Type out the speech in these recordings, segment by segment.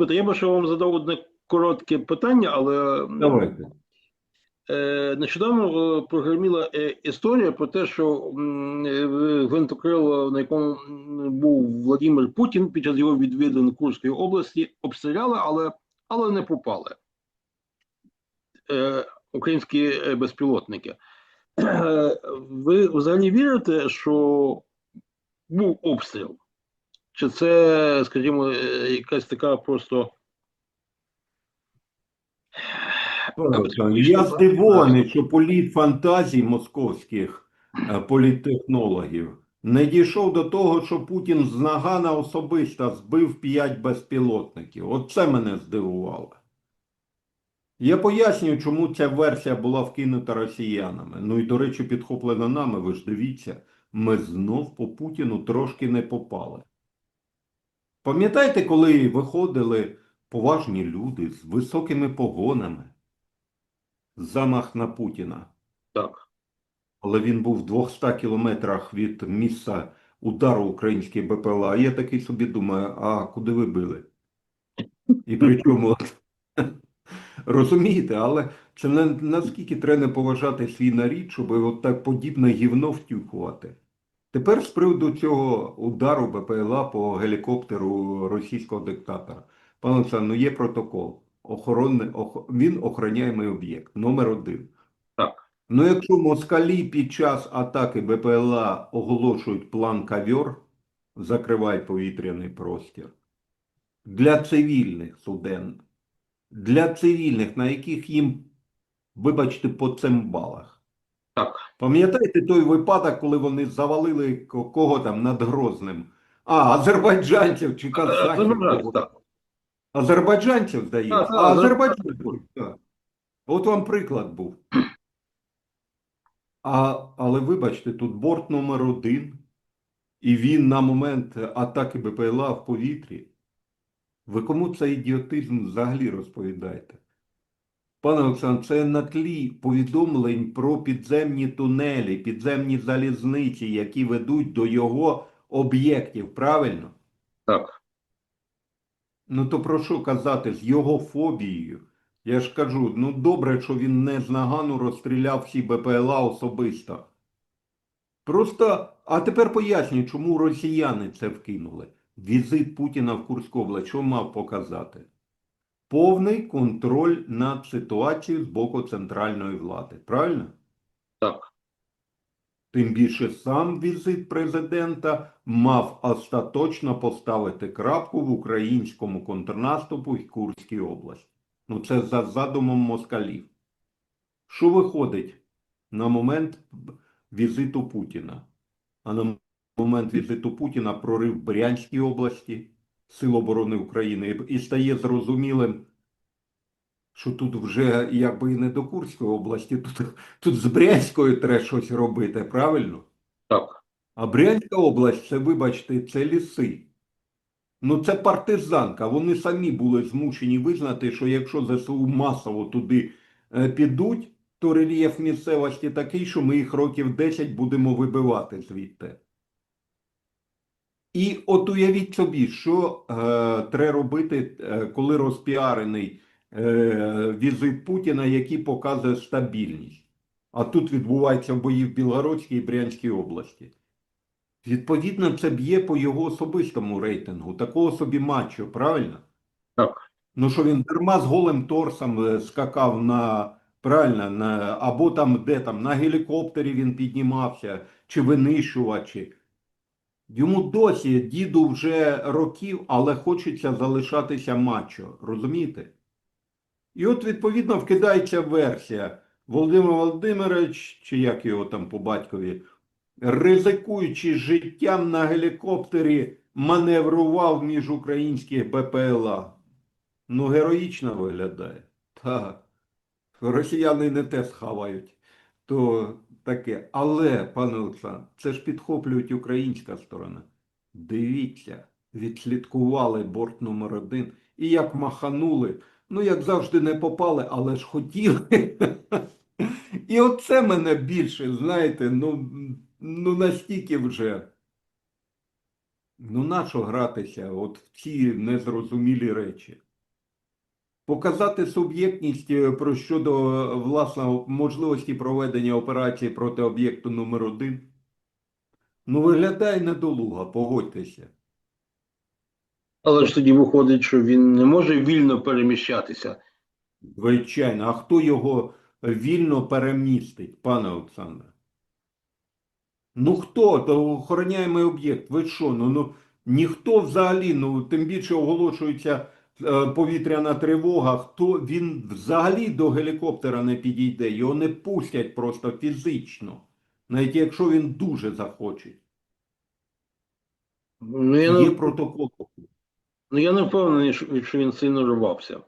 Петро, я би ще вам задав одне коротке питання, але Давайте. Е, Нещодавно е, прогреміла е, історія про те, що гвинтокрило, на якому був Владимир Путін під час його відвідин Курської області, обстріляли, але, але не попали. Українські безпілотники. Ви взагалі вірите, що був обстріл? Чи це, скажімо, е, якась така просто. Я здивований, що політ фантазій московських е, політтехнологів не дійшов до того, що Путін з Нагана особисто збив п'ять безпілотників. Оце мене здивувало. Я пояснюю, чому ця версія була вкинута росіянами. Ну і, до речі, підхоплена нами, ви ж дивіться, ми знов по Путіну трошки не попали. Пам'ятаєте, коли виходили поважні люди з високими погонами? Замах на Путіна. Так. Але він був в 200 кілометрах від місця удару української БПЛА. Я такий собі думаю, а куди ви били? І при чому? Розумієте, але це наскільки треба поважати свій нарід, щоб от так подібне гівно втюхувати. Тепер з приводу цього удару БПЛА по гелікоптеру російського диктатора. Пане Олександр, ну є протокол. Охоронний, ох... Він охороняємий об'єкт номер один. Так. Ну, якщо москалі під час атаки БПЛА оголошують план кавьор, закривай повітряний простір, для цивільних суден, для цивільних, на яких їм, вибачте, по цимбалах. Так. Пам'ятаєте той випадок, коли вони завалили кого там над Грозним? А, азербайджанців чи казахів. Так. Азербайджанців, здається. А азербайджанців, так. От вам приклад був. А, але вибачте, тут борт номер один, і він на момент атаки БПЛА в повітрі. Ви кому цей ідіотизм взагалі розповідаєте? Пане Олександр, це на тлі повідомлень про підземні тунелі, підземні залізниці, які ведуть до його об'єктів, правильно? Так. Ну то про що казати з його фобією? Я ж кажу, ну добре, що він не з нагану розстріляв всі БПЛА особисто. Просто, а тепер пояснюю, чому росіяни це вкинули. Візит Путіна в Курську область, що мав показати? Повний контроль над ситуацією з боку центральної влади. Правильно? Так. Тим більше сам візит президента мав остаточно поставити крапку в українському контрнаступу в Курській області. Ну це за задумом москалів. Що виходить на момент візиту Путіна? А на момент візиту Путіна прорив Брянській області Сил оборони України і стає зрозумілим, що тут вже якби і не до Курської області, тут, тут з Брянською треба щось робити, правильно? Так. А Брянська область, це, вибачте, це ліси. Ну, це партизанка. Вони самі були змушені визнати, що якщо ЗСУ масово туди е, підуть, то рельєф місцевості такий, що ми їх років 10 будемо вибивати звідти. І от уявіть собі, що е, треба робити, е, коли розпіарений е, візит Путіна, який показує стабільність. А тут відбуваються бої в Білгородській і Брянській області. Відповідно, це б'є по його особистому рейтингу, такого собі матчу, правильно? Так. Ну що він дарма з голим торсом е, скакав на правильно, на, або там де там на гелікоптері він піднімався, чи винищувачі. Йому досі, діду вже років, але хочеться залишатися мачо, розумієте? І от, відповідно, вкидається версія. Володимир Володимирович, чи як його там по батькові, ризикуючи життям на гелікоптері, маневрував між українських БПЛА. Ну, героїчно виглядає. Так. Росіяни не те схавають. То таке. Але, пане Олександр, це ж підхоплюють українська сторона. Дивіться, відслідкували борт номер один і як маханули. Ну, як завжди, не попали, але ж хотіли. І оце мене більше, знаєте, ну, ну настільки вже. Ну, нащо гратися от в ці незрозумілі речі? Показати суб'єктність е, про щодо е, власне можливості проведення операції проти об'єкту номер один. Ну, виглядає недолуга, погодьтеся. Але ж тоді виходить, що він не може вільно переміщатися. Звичайно, а хто його вільно перемістить, пане Олександре? Ну хто? То охороняємий об'єкт. Ви що? Ну, ну ніхто взагалі, ну тим більше оголошується повітряна тривога. Хто він взагалі до гелікоптера не підійде? Його не пустять просто фізично, навіть якщо він дуже захоче. Ну, я Є не, протокол. ну, я не впевнений, що він сильно рвався.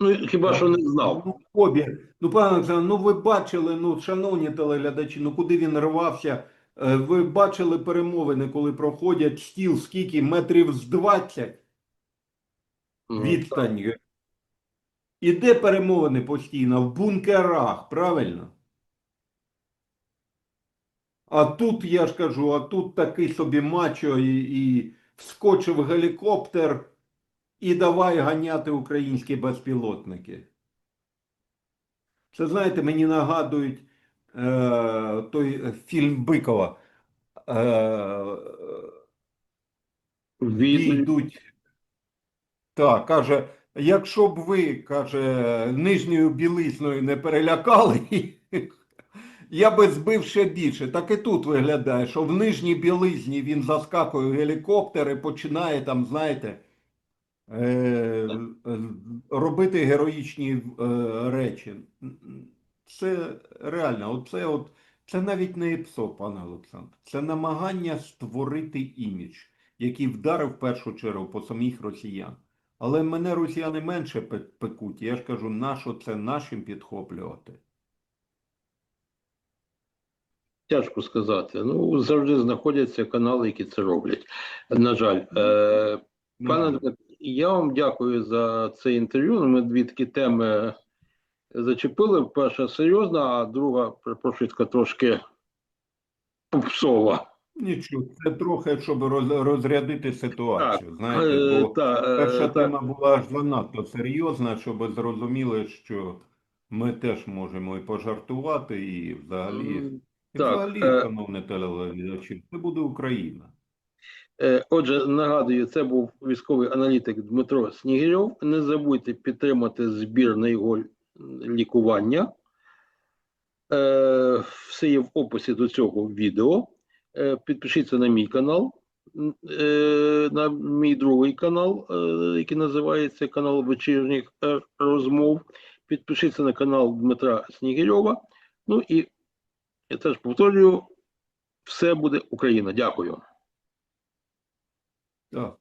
Ну, хіба що не знав. Ну, Кобі, ну, пане Олександр, ну ви бачили, ну, шановні телеглядачі, ну куди він рвався? Е, Ви бачили перемовини, коли проходять стіл, скільки? Метрів з 20 Відстань. І де перемовини постійно? В бункерах, правильно? А тут, я ж кажу, а тут такий собі мачо і, і вскочив гелікоптер і давай ганяти українські безпілотники. Це, знаєте, мені нагадують е, той фільм Бикова. Е, Від... Так, каже, якщо б ви, каже, нижньою білизною не перелякали, я би збив ще більше. Так і тут виглядає, що в нижній білизні він заскакує в гелікоптер і починає там, знаєте, е, робити героїчні е, речі. Це реально, оце от, це навіть не ІПСО, пане Олександр. Це намагання створити імідж, який вдарив в першу чергу по самих росіян. Але мене росіяни менше пе- пекуть. Я ж кажу, нащо це нашим підхоплювати? Тяжко сказати. Ну, завжди знаходяться канали, які це роблять. На жаль, е, пане Ну, я вам дякую за це інтерв'ю. Ну, Ми дві такі теми зачепили. Перша серйозна, а друга, перепрошую, трошки попсова. Нічого, це трохи, щоб розрядити ситуацію. Знаєте, Е, бо та, е, перша та. тема була аж занадто серйозна, щоб зрозуміли, що ми теж можемо і пожартувати, і взагалі, і так, взагалі, е. шановні телеглядачі, це буде Україна. Отже, нагадую, це був військовий аналітик Дмитро Снігирьов. Не забудьте підтримати збір на його лікування. Все є в описі до цього відео. Е, Підпишіться на мій канал, е, на мій другий канал, е, який називається канал вечірніх розмов. Підпишіться на канал Дмитра Снігирьова. Ну і я теж повторюю, все буде Україна. Дякую. Так.